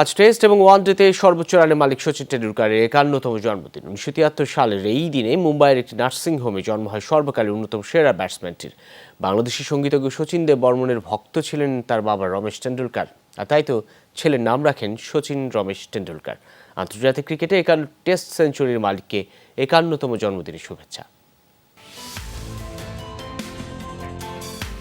আজ টেস্ট এবং ওয়ান ওয়ানডেতে সর্বোচ্চ রানের মালিক সচিন টেন্ডুলকারের একান্নতম জন্মদিন। উনিশশো তিয়াত্তর সালের এই দিনে মুম্বাইয়ের একটি নার্সিং হোমে জন্ম হয় সর্বকালের অন্যতম সেরা ব্যাটসম্যানটির। বাংলাদেশি সঙ্গীতজ্ঞ সচিন দেব বর্মনের ভক্ত ছিলেন তার বাবা রমেশ টেন্ডুলকার আর তাই তো ছেলের নাম রাখেন সচিন রমেশ টেন্ডুলকার আন্তর্জাতিক ক্রিকেটে একান্ন টেস্ট সেঞ্চুরির মালিককে একান্নতম জন্মদিনের শুভেচ্ছা।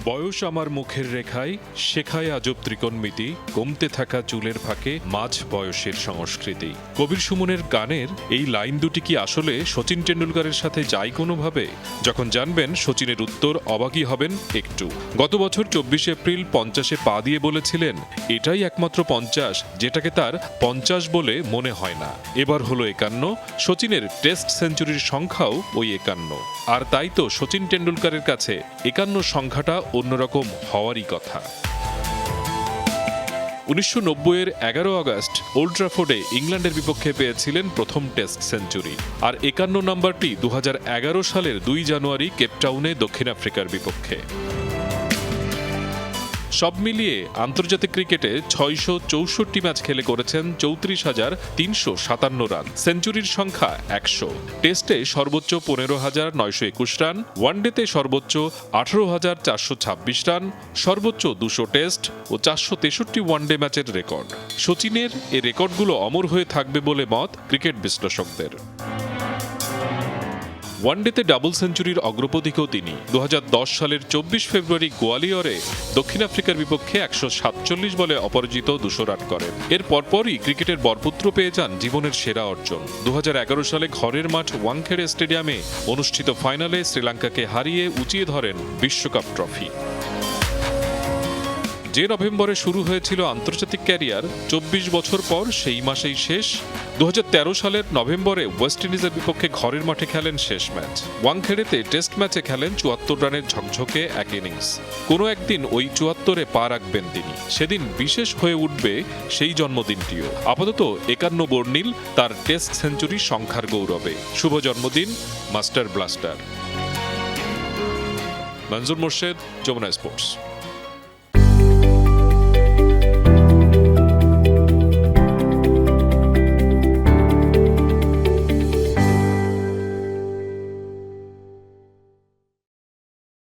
বয়স আমার মুখের রেখায়, শেখায় আজব ত্রিকোণমিতি, কমতে থাকা চুলের ফাঁকে মাঝ বয়সের সংস্কৃতি। কবির সুমনের গানের এই লাইন দুটি কি আসলে সচিন টেন্ডুলকারের সাথে যায় কোনোভাবে? যখন জানবেন সচিনের উত্তর, অবাকই হবেন একটু। গত বছর চব্বিশে এপ্রিল পঞ্চাশে পা দিয়ে বলেছিলেন, এটাই একমাত্র পঞ্চাশ, যেটাকে তার পঞ্চাশ বলে মনে হয় না। এবার হলো একান্ন, সচিনের টেস্ট সেঞ্চুরির সংখ্যাও ওই একান্ন। আর তাই তো সচিন টেন্ডুলকারের কাছে একান্ন সংখ্যাটা অন্যরকম হওয়ারই কথা। উনিশশো নব্বইয়ের এগারো আগস্ট ওল্ড ট্রাফোর্ডে ইংল্যান্ডের বিপক্ষে পেয়েছিলেন প্রথম টেস্ট সেঞ্চুরি। আর একান্ন নম্বরটি দু হাজার এগারো সালের দুই জানুয়ারি কেপটাউনে দক্ষিণ আফ্রিকার বিপক্ষে। সব মিলিয়ে আন্তর্জাতিক ক্রিকেটে ছয়শো চৌষট্টি ম্যাচ খেলে করেছেন চৌত্রিশ হাজার তিনশো সাতান্ন রান। সেঞ্চুরির সংখ্যা একশো। টেস্টে সর্বোচ্চ পনেরো হাজার নয়শো একুশ রান, ওয়ানডেতে সর্বোচ্চ আঠারো হাজার চারশো ছাব্বিশ রান, সর্বোচ্চ দুশো টেস্ট ও চারশো তেষট্টি ওয়ানডে ম্যাচের রেকর্ড। সচিনের এ রেকর্ডগুলো অমর হয়ে থাকবে বলে মত ক্রিকেট বিশ্লেষকদের। ওয়ানডেতে ডাবল সেঞ্চুরির অগ্রপথিকেও তিনি। দু হাজার দশ সালের চব্বিশ ফেব্রুয়ারি গোয়ালিয়রে দক্ষিণ আফ্রিকার বিপক্ষে একশো সাতচল্লিশ বলে অপরাজিত দুশো রান করেন। এর পরপরই ক্রিকেটের বরপুত্র পেয়ে যান জীবনের সেরা অর্জন। দু হাজার এগারো সালে ঘরের মাঠ ওয়াংখেড়ে স্টেডিয়ামে অনুষ্ঠিত ফাইনালে শ্রীলঙ্কাকে হারিয়ে উঁচিয়ে ধরেন বিশ্বকাপ ট্রফি। যে নভেম্বরে শুরু হয়েছিল আন্তর্জাতিক ক্যারিয়ার, চব্বিশ বছর পর সেই মাসেই শেষ। দুহাজার তেরো সালের নভেম্বরে ওয়েস্ট ইন্ডিজের বিপক্ষে ঘরের মাঠে খেলেন শেষ ম্যাচ। ওয়াংখেড়েতে টেস্ট ম্যাচে খেলেন চুয়াত্তর রানের ঝকঝকে এক ইনিংস। কোনো একদিন ওই চুয়াত্তরে পা রাখবেন তিনি। সেদিন বিশেষ হয়ে উঠবে সেই জন্মদিনটিও। আপাতত একান্ন বর্ণিল তার টেস্ট সেঞ্চুরি সংখ্যার গৌরবে। শুভ জন্মদিন, master blaster. Manjur Morshed, Jamuna Sports.